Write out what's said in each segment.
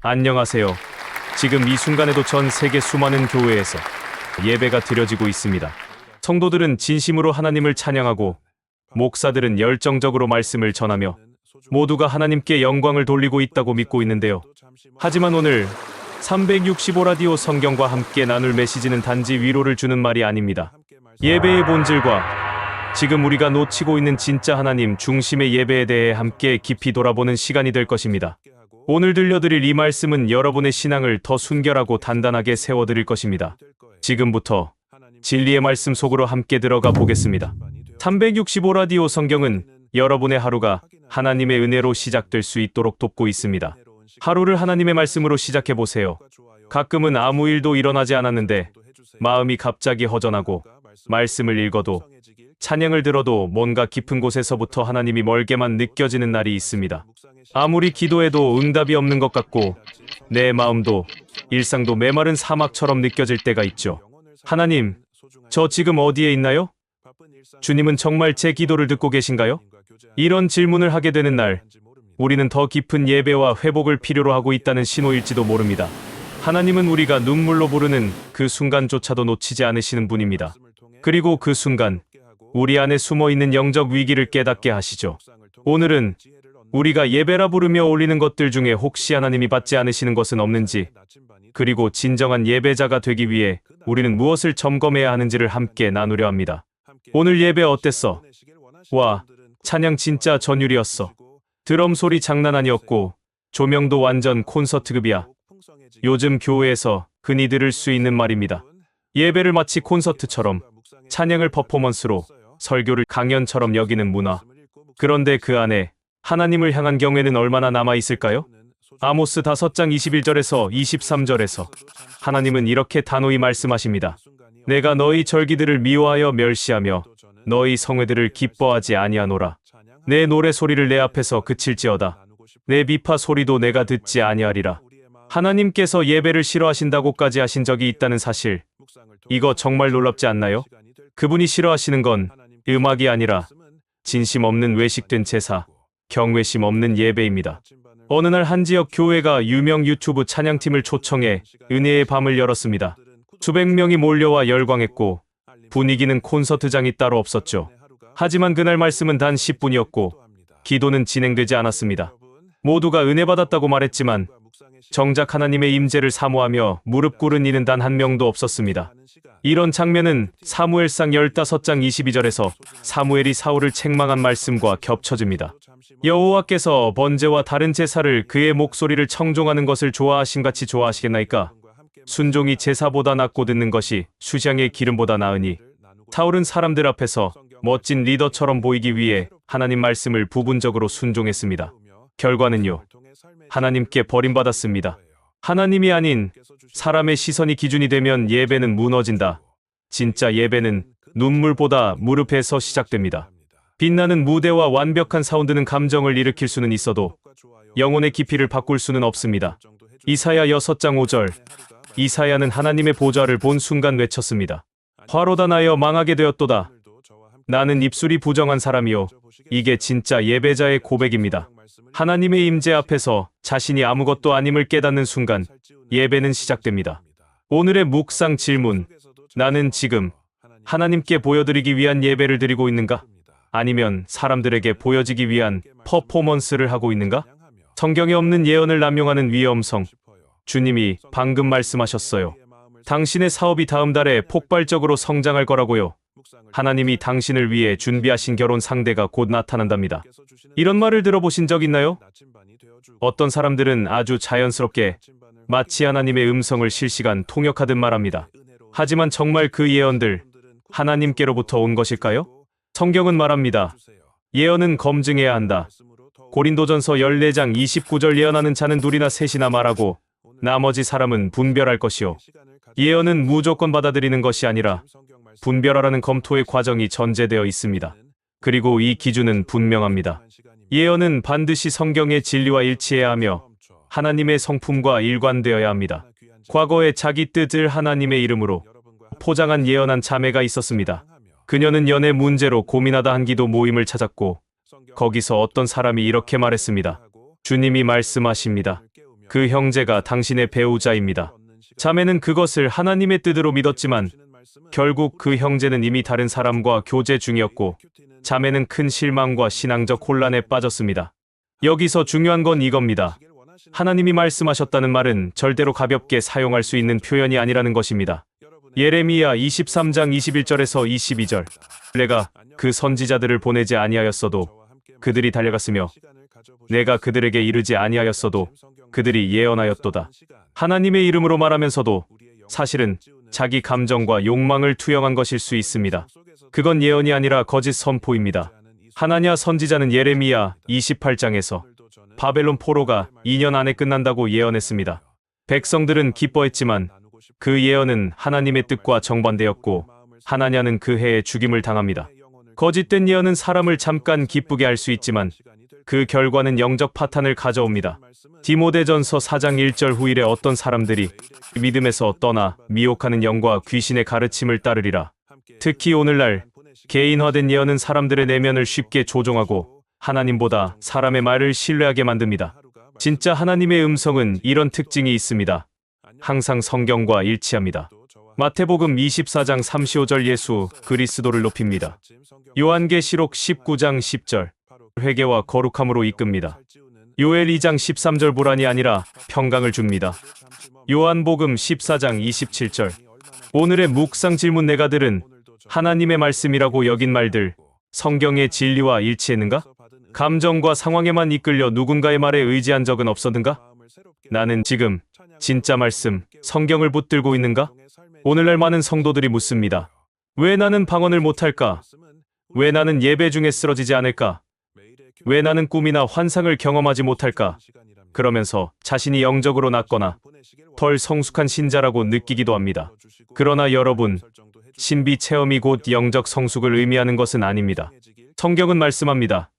안녕하세요. 지금 이 순간에도 전 세계 수많은 교회에서 예배가 드려지고 있습니다. 성도들은 진심으로 하나님을 찬양하고 목사들은 열정적으로 말씀을 전하며 모두가 하나님께 영광을 돌리고 있다고 믿고 있는데요. 하지만 오늘 365 라디오 성경과 함께 나눌 메시지는 단지 위로를 주는 말이 아닙니다. 예배의 본질과 지금 우리가 놓치고 있는 진짜 하나님 중심의 예배에 대해 함께 깊이 돌아보는 시간이 될 것입니다. 오늘 들려드릴 이 말씀은 여러분의 신앙을 더 순결하고 단단하게 세워드릴 것입니다. 지금부터 진리의 말씀 속으로 함께 들어가 보겠습니다. 365 라디오 성경은 여러분의 하루가 하나님의 은혜로 시작될 수 있도록 돕고 있습니다. 하루를 하나님의 말씀으로 시작해 보세요. 가끔은 아무 일도 일어나지 않았는데 마음이 갑자기 허전하고 말씀을 읽어도 찬양을 들어도 뭔가 깊은 곳에서부터 하나님이 멀게만 느껴지는 날이 있습니다. 아무리 기도해도 응답이 없는 것 같고 내 마음도 일상도 메마른 사막처럼 느껴질 때가 있죠. 하나님, 저 지금 어디에 있나요? 주님은 정말 제 기도를 듣고 계신가요? 이런 질문을 하게 되는 날, 우리는 더 깊은 예배와 회복을 필요로 하고 있다는 신호일지도 모릅니다. 하나님은 우리가 눈물로 부르는 그 순간조차도 놓치지 않으시는 분입니다. 그리고 그 순간, 우리 안에 숨어 있는 영적 위기를 깨닫게 하시죠. 오늘은 우리가 예배라 부르며 올리는 것들 중에 혹시 하나님이 받지 않으시는 것은 없는지, 그리고 진정한 예배자가 되기 위해 우리는 무엇을 점검해야 하는지를 함께 나누려 합니다. 오늘 예배 어땠어? 와, 찬양 진짜 전율이었어. 드럼 소리 장난 아니었고, 조명도 완전 콘서트급이야. 요즘 교회에서 흔히 들을 수 있는 말입니다. 예배를 마치 콘서트처럼 찬양을 퍼포먼스로 설교를 강연처럼 여기는 문화. 그런데 그 안에 하나님을 향한 경외는 얼마나 남아 있을까요? 아모스 5장 21절에서 23절에서 하나님은 이렇게 단호히 말씀하십니다. 내가 너희 절기들을 미워하여 멸시하며 너희 성회들을 기뻐하지 아니하노라. 내 노래 소리를 내 앞에서 그칠지어다. 내 비파 소리도 내가 듣지 아니하리라. 하나님께서 예배를 싫어하신다고까지 하신 적이 있다는 사실. 이거 정말 놀랍지 않나요? 그분이 싫어하시는 건 음악이 아니라 진심 없는 외식된 제사, 경외심 없는 예배입니다. 어느 날 한 지역 교회가 유명 유튜브 찬양팀을 초청해 은혜의 밤을 열었습니다. 수백 명이 몰려와 열광했고 분위기는 콘서트장이 따로 없었죠. 하지만 그날 말씀은 단 10분이었고 기도는 진행되지 않았습니다. 모두가 은혜 받았다고 말했지만 정작 하나님의 임재를 사모하며 무릎 꿇은 이는 단 한 명도 없었습니다. 이런 장면은 사무엘상 15장 22절에서 사무엘이 사울을 책망한 말씀과 겹쳐집니다. 여호와께서 번제와 다른 제사를 그의 목소리를 청종하는 것을 좋아하신 같이 좋아하시겠나이까? 순종이 제사보다 낫고 듣는 것이 수장의 기름보다 나으니 사울은 사람들 앞에서 멋진 리더처럼 보이기 위해 하나님 말씀을 부분적으로 순종했습니다. 결과는요. 하나님께 버림받았습니다. 하나님이 아닌 사람의 시선이 기준이 되면 예배는 무너진다. 진짜 예배는 눈물보다 무릎에서 시작됩니다. 빛나는 무대와 완벽한 사운드는 감정을 일으킬 수는 있어도 영혼의 깊이를 바꿀 수는 없습니다. 이사야 6장 5절 이사야는 하나님의 보좌를 본 순간 외쳤습니다. 화로다 나여 망하게 되었도다. 나는 입술이 부정한 사람이요. 이게 진짜 예배자의 고백입니다. 하나님의 임재 앞에서 자신이 아무것도 아님을 깨닫는 순간 예배는 시작됩니다. 오늘의 묵상 질문. 나는 지금 하나님께 보여드리기 위한 예배를 드리고 있는가? 아니면 사람들에게 보여지기 위한 퍼포먼스를 하고 있는가? 성경에 없는 예언을 남용하는 위험성. 주님이 방금 말씀하셨어요. 당신의 사업이 다음 달에 폭발적으로 성장할 거라고요. 하나님이 당신을 위해 준비하신 결혼 상대가 곧 나타난답니다. 이런 말을 들어보신 적 있나요? 어떤 사람들은 아주 자연스럽게 마치 하나님의 음성을 실시간 통역하듯 말합니다. 하지만 정말 그 예언들 하나님께로부터 온 것일까요? 성경은 말합니다. 예언은 검증해야 한다. 고린도전서 14장 29절 예언하는 자는 둘이나 셋이나 말하고 나머지 사람은 분별할 것이요. 예언은 무조건 받아들이는 것이 아니라 분별하라는 검토의 과정이 전제되어 있습니다. 그리고 이 기준은 분명합니다. 예언은 반드시 성경의 진리와 일치해야 하며 하나님의 성품과 일관되어야 합니다. 과거에 자기 뜻을 하나님의 이름으로 포장한 예언한 자매가 있었습니다. 그녀는 연애 문제로 고민하다 한 기도 모임을 찾았고 거기서 어떤 사람이 이렇게 말했습니다. 주님이 말씀하십니다. 그 형제가 당신의 배우자입니다. 자매는 그것을 하나님의 뜻으로 믿었지만 결국 그 형제는 이미 다른 사람과 교제 중이었고 자매는 큰 실망과 신앙적 혼란에 빠졌습니다. 여기서 중요한 건 이겁니다. 하나님이 말씀하셨다는 말은 절대로 가볍게 사용할 수 있는 표현이 아니라는 것입니다. 예레미야 23장 21절에서 22절. 내가 그 선지자들을 보내지 아니하였어도 그들이 달려갔으며 내가 그들에게 이르지 아니하였어도 그들이 예언하였도다. 하나님의 이름으로 말하면서도 사실은 자기 감정과 욕망을 투영한 것일 수 있습니다. 그건 예언이 아니라 거짓 선포입니다. 하나냐 선지자는 예레미야 28장에서 바벨론 포로가 2년 안에 끝난다고 예언했습니다. 백성들은 기뻐했지만 그 예언은 하나님의 뜻과 정반대였고 하나냐는 그 해에 죽임을 당합니다. 거짓된 예언은 사람을 잠깐 기쁘게 할 수 있지만 그 결과는 영적 파탄을 가져옵니다. 디모데전서 4장 1절 후일에 어떤 사람들이 믿음에서 떠나 미혹하는 영과 귀신의 가르침을 따르리라. 특히 오늘날 개인화된 예언은 사람들의 내면을 쉽게 조종하고 하나님보다 사람의 말을 신뢰하게 만듭니다. 진짜 하나님의 음성은 이런 특징이 있습니다. 항상 성경과 일치합니다. 마태복음 24장 35절 예수 그리스도를 높입니다. 요한계시록 19장 10절 회개와 거룩함으로 이끕니다. 요엘 2장 13절 불안이 아니라 평강을 줍니다. 요한복음 14장 27절 오늘의 묵상 질문 내가들은 하나님의 말씀이라고 여긴 말들 성경의 진리와 일치했는가? 감정과 상황에만 이끌려 누군가의 말에 의지한 적은 없었는가? 나는 지금 진짜 말씀, 성경을 붙들고 있는가? 오늘날 많은 성도들이 묻습니다. 왜 나는 방언을 못할까? 왜 나는 예배 중에 쓰러지지 않을까? 왜 나는 꿈이나 환상을 경험하지 못할까? 그러면서 자신이 영적으로 낮거나 덜 성숙한 신자라고 느끼기도 합니다. 그러나 여러분, 신비 체험이 곧 영적 성숙을 의미하는 것은 아닙니다. 성경은 말씀합니다.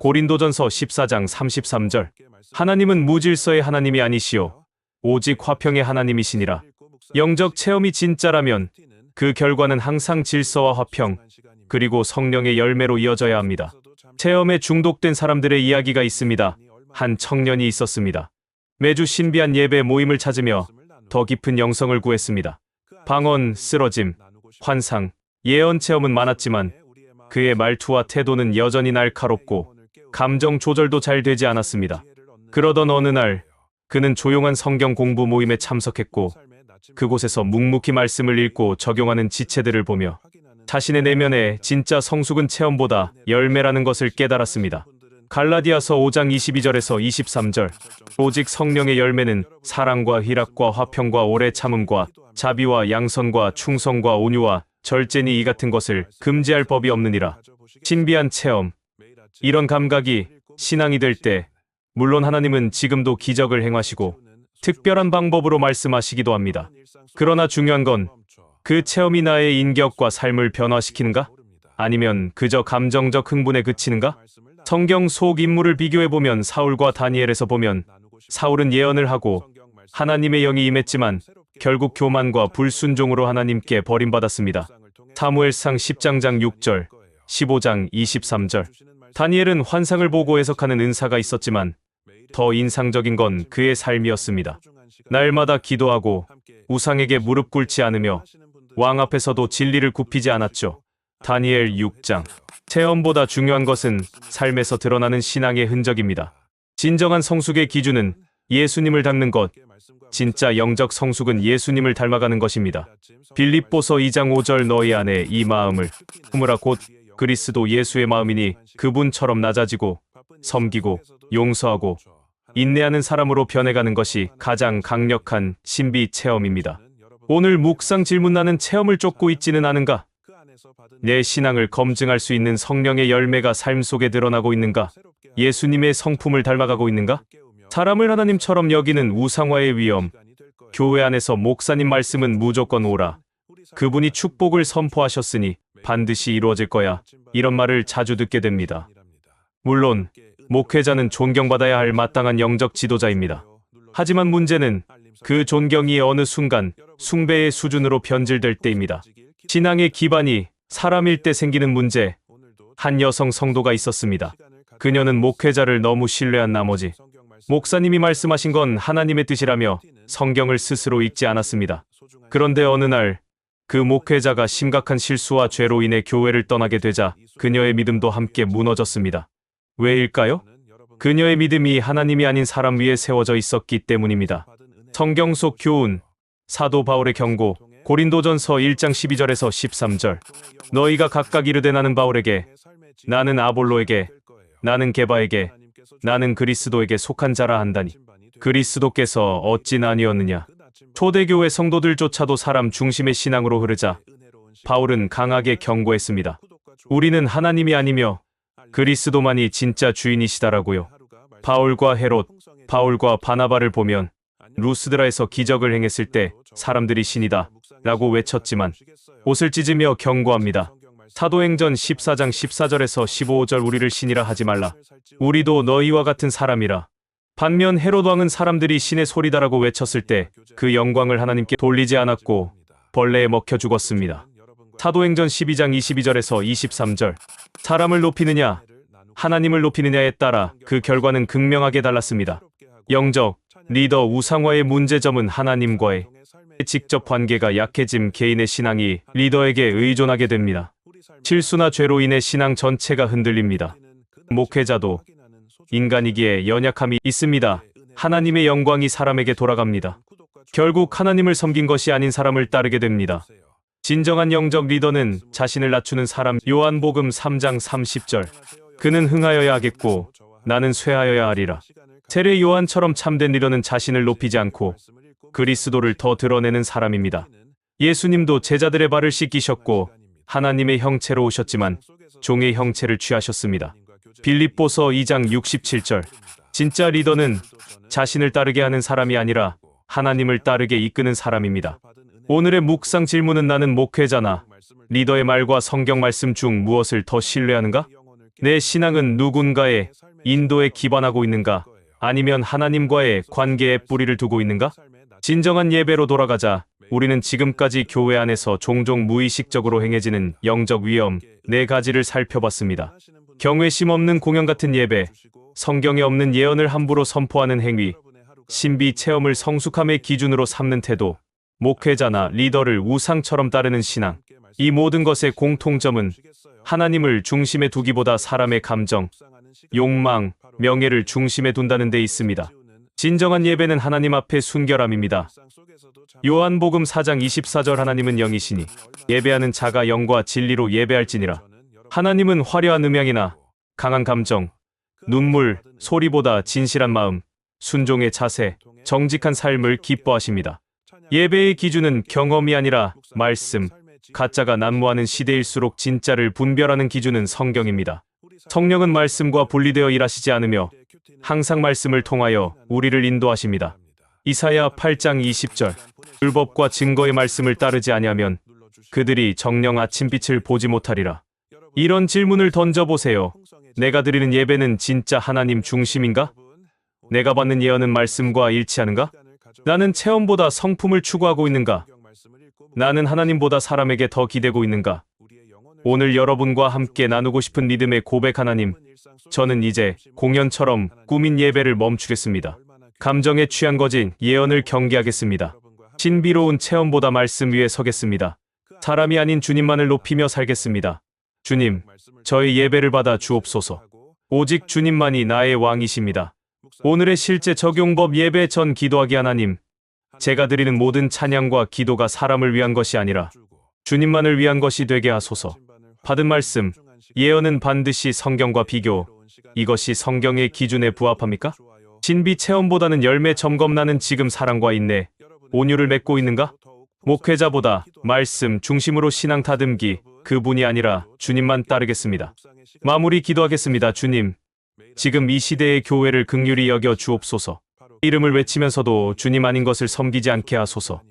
고린도전서 14장 33절. 하나님은 무질서의 하나님이 아니시오. 오직 화평의 하나님이시니라. 영적 체험이 진짜라면 그 결과는 항상 질서와 화평, 그리고 성령의 열매로 이어져야 합니다. 체험에 중독된 사람들의 이야기가 있습니다. 한 청년이 있었습니다. 매주 신비한 예배 모임을 찾으며 더 깊은 영성을 구했습니다. 방언, 쓰러짐, 환상, 예언 체험은 많았지만 그의 말투와 태도는 여전히 날카롭고 감정 조절도 잘 되지 않았습니다. 그러던 어느 날 그는 조용한 성경 공부 모임에 참석했고 그곳에서 묵묵히 말씀을 읽고 적용하는 지체들을 보며 자신의 내면에 진짜 성숙은 체험보다 열매라는 것을 깨달았습니다. 갈라디아서 5장 22절에서 23절 오직 성령의 열매는 사랑과 희락과 화평과 오래 참음과 자비와 양선과 충성과 온유와 절제니 이 같은 것을 금지할 법이 없느니라. 신비한 체험. 이런 감각이 신앙이 될 때 물론 하나님은 지금도 기적을 행하시고 특별한 방법으로 말씀하시기도 합니다. 그러나 중요한 건 그 체험이 나의 인격과 삶을 변화시키는가? 아니면 그저 감정적 흥분에 그치는가? 성경 속 인물을 비교해보면 사울과 다니엘에서 보면 사울은 예언을 하고 하나님의 영이 임했지만 결국 교만과 불순종으로 하나님께 버림받았습니다. 사무엘상 10장장 6절, 15장 23절. 다니엘은 환상을 보고 해석하는 은사가 있었지만 더 인상적인 건 그의 삶이었습니다. 날마다 기도하고 우상에게 무릎 꿇지 않으며 왕 앞에서도 진리를 굽히지 않았죠. 다니엘 6장. 체험보다 중요한 것은 삶에서 드러나는 신앙의 흔적입니다. 진정한 성숙의 기준은 예수님을 닮는 것. 진짜 영적 성숙은 예수님을 닮아가는 것입니다. 빌립보서 2장 5절 너희 안에 이 마음을 품으라 곧 그리스도 예수의 마음이니 그분처럼 낮아지고 섬기고 용서하고 인내하는 사람으로 변해가는 것이 가장 강력한 신비 체험입니다. 오늘 묵상 질문 나는 체험을 쫓고 있지는 않은가? 내 신앙을 검증할 수 있는 성령의 열매가 삶 속에 드러나고 있는가? 예수님의 성품을 닮아가고 있는가? 사람을 하나님처럼 여기는 우상화의 위험. 교회 안에서 목사님 말씀은 무조건 오라. 그분이 축복을 선포하셨으니 반드시 이루어질 거야. 이런 말을 자주 듣게 됩니다. 물론 목회자는 존경받아야 할 마땅한 영적 지도자입니다. 하지만 문제는 그 존경이 어느 순간 숭배의 수준으로 변질될 때입니다. 신앙의 기반이 사람일 때 생기는 문제. 한 여성 성도가 있었습니다. 그녀는 목회자를 너무 신뢰한 나머지 목사님이 말씀하신 건 하나님의 뜻이라며 성경을 스스로 읽지 않았습니다. 그런데 어느 날 그 목회자가 심각한 실수와 죄로 인해 교회를 떠나게 되자 그녀의 믿음도 함께 무너졌습니다. 왜일까요? 그녀의 믿음이 하나님이 아닌 사람 위에 세워져 있었기 때문입니다. 성경 속 교훈, 사도 바울의 경고, 고린도전서 1장 12절에서 13절. 너희가 각각 이르되 나는 바울에게, 나는 아볼로에게, 나는 게바에게, 나는 그리스도에게 속한 자라 한다니. 그리스도께서 어찌 나뉘었느냐. 초대교회 성도들조차도 사람 중심의 신앙으로 흐르자 바울은 강하게 경고했습니다. 우리는 하나님이 아니며 그리스도만이 진짜 주인이시다라고요. 바울과 헤롯, 바울과 바나바를 보면 루스드라에서 기적을 행했을 때 사람들이 신이다 라고 외쳤지만 옷을 찢으며 경고합니다. 사도행전 14장 14절에서 15절 우리를 신이라 하지 말라. 우리도 너희와 같은 사람이라. 반면 헤롯 왕은 사람들이 신의 소리다라고 외쳤을 때 그 영광을 하나님께 돌리지 않았고 벌레에 먹혀 죽었습니다. 사도행전 12장 22절에서 23절 사람을 높이느냐 하나님을 높이느냐에 따라 그 결과는 극명하게 달랐습니다. 영적 리더 우상화의 문제점은 하나님과의 직접 관계가 약해짐 개인의 신앙이 리더에게 의존하게 됩니다. 실수나 죄로 인해 신앙 전체가 흔들립니다. 목회자도 인간이기에 연약함이 있습니다. 하나님의 영광이 사람에게 돌아갑니다. 결국 하나님을 섬긴 것이 아닌 사람을 따르게 됩니다. 진정한 영적 리더는 자신을 낮추는 사람 요한복음 3장 30절 그는 흥하여야 하겠고 나는 쇠하여야 하리라. 세례 요한처럼 참된 리더는 자신을 높이지 않고 그리스도를 더 드러내는 사람입니다. 예수님도 제자들의 발을 씻기셨고 하나님의 형체로 오셨지만 종의 형체를 취하셨습니다. 빌립보서 2장 67절 진짜 리더는 자신을 따르게 하는 사람이 아니라 하나님을 따르게 이끄는 사람입니다. 오늘의 묵상 질문은 나는 목회자나 리더의 말과 성경 말씀 중 무엇을 더 신뢰하는가? 내 신앙은 누군가의 인도에 기반하고 있는가? 아니면 하나님과의 관계에 뿌리를 두고 있는가? 진정한 예배로 돌아가자. 우리는 지금까지 교회 안에서 종종 무의식적으로 행해지는 영적 위험 네 가지를 살펴봤습니다. 경외심 없는 공연 같은 예배, 성경에 없는 예언을 함부로 선포하는 행위, 신비 체험을 성숙함의 기준으로 삼는 태도, 목회자나 리더를 우상처럼 따르는 신앙. 이 모든 것의 공통점은 하나님을 중심에 두기보다 사람의 감정, 욕망, 명예를 중심에 둔다는 데 있습니다. 진정한 예배는 하나님 앞에 순결함입니다. 요한복음 4장 24절 하나님은 영이시니 예배하는 자가 영과 진리로 예배할지니라. 하나님은 화려한 음향이나 강한 감정, 눈물, 소리보다 진실한 마음, 순종의 자세, 정직한 삶을 기뻐하십니다. 예배의 기준은 경험이 아니라 말씀, 가짜가 난무하는 시대일수록 진짜를 분별하는 기준은 성경입니다. 성령은 말씀과 분리되어 일하시지 않으며 항상 말씀을 통하여 우리를 인도하십니다. 이사야 8장 20절 율법과 증거의 말씀을 따르지 아니하면 그들이 정령 아침빛을 보지 못하리라. 이런 질문을 던져보세요. 내가 드리는 예배는 진짜 하나님 중심인가? 내가 받는 예언은 말씀과 일치하는가? 나는 체험보다 성품을 추구하고 있는가? 나는 하나님보다 사람에게 더 기대고 있는가? 오늘 여러분과 함께 나누고 싶은 믿음의 고백 하나님. 저는 이제 공연처럼 꾸민 예배를 멈추겠습니다. 감정에 취한 거진 예언을 경계하겠습니다. 신비로운 체험보다 말씀 위에 서겠습니다. 사람이 아닌 주님만을 높이며 살겠습니다. 주님, 저의 예배를 받아 주옵소서. 오직 주님만이 나의 왕이십니다. 오늘의 실제 적용법 예배 전 기도하기 하나님. 제가 드리는 모든 찬양과 기도가 사람을 위한 것이 아니라 주님만을 위한 것이 되게 하소서. 받은 말씀, 예언은 반드시 성경과 비교. 이것이 성경의 기준에 부합합니까? 신비 체험보다는 열매 점검 나는 지금 사랑과 인내, 온유를 맺고 있는가? 목회자보다 말씀 중심으로 신앙 다듬기, 그분이 아니라 주님만 따르겠습니다. 마무리 기도하겠습니다. 주님, 지금 이 시대의 교회를 극률히 여겨 주옵소서. 이름을 외치면서도 주님 아닌 것을 섬기지 않게 하소서.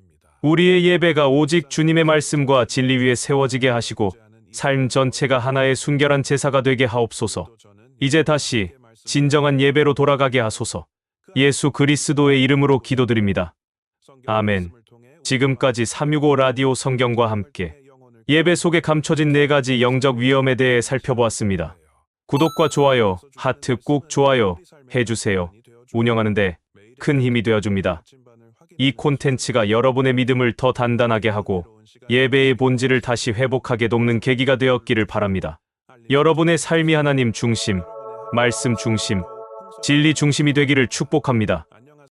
우리의 예배가 오직 주님의 말씀과 진리 위에 세워지게 하시고 삶 전체가 하나의 순결한 제사가 되게 하옵소서. 이제 다시 진정한 예배로 돌아가게 하소서. 예수 그리스도의 이름으로 기도드립니다. 아멘. 지금까지 365 라디오 성경과 함께 예배 속에 감춰진 네 가지 영적 위험에 대해 살펴보았습니다. 구독과 좋아요, 하트 꾹 좋아요 해주세요. 운영하는데 큰 힘이 되어줍니다. 이 콘텐츠가 여러분의 믿음을 더 단단하게 하고 예배의 본질을 다시 회복하게 돕는 계기가 되었기를 바랍니다. 여러분의 삶이 하나님 중심, 말씀 중심, 진리 중심이 되기를 축복합니다.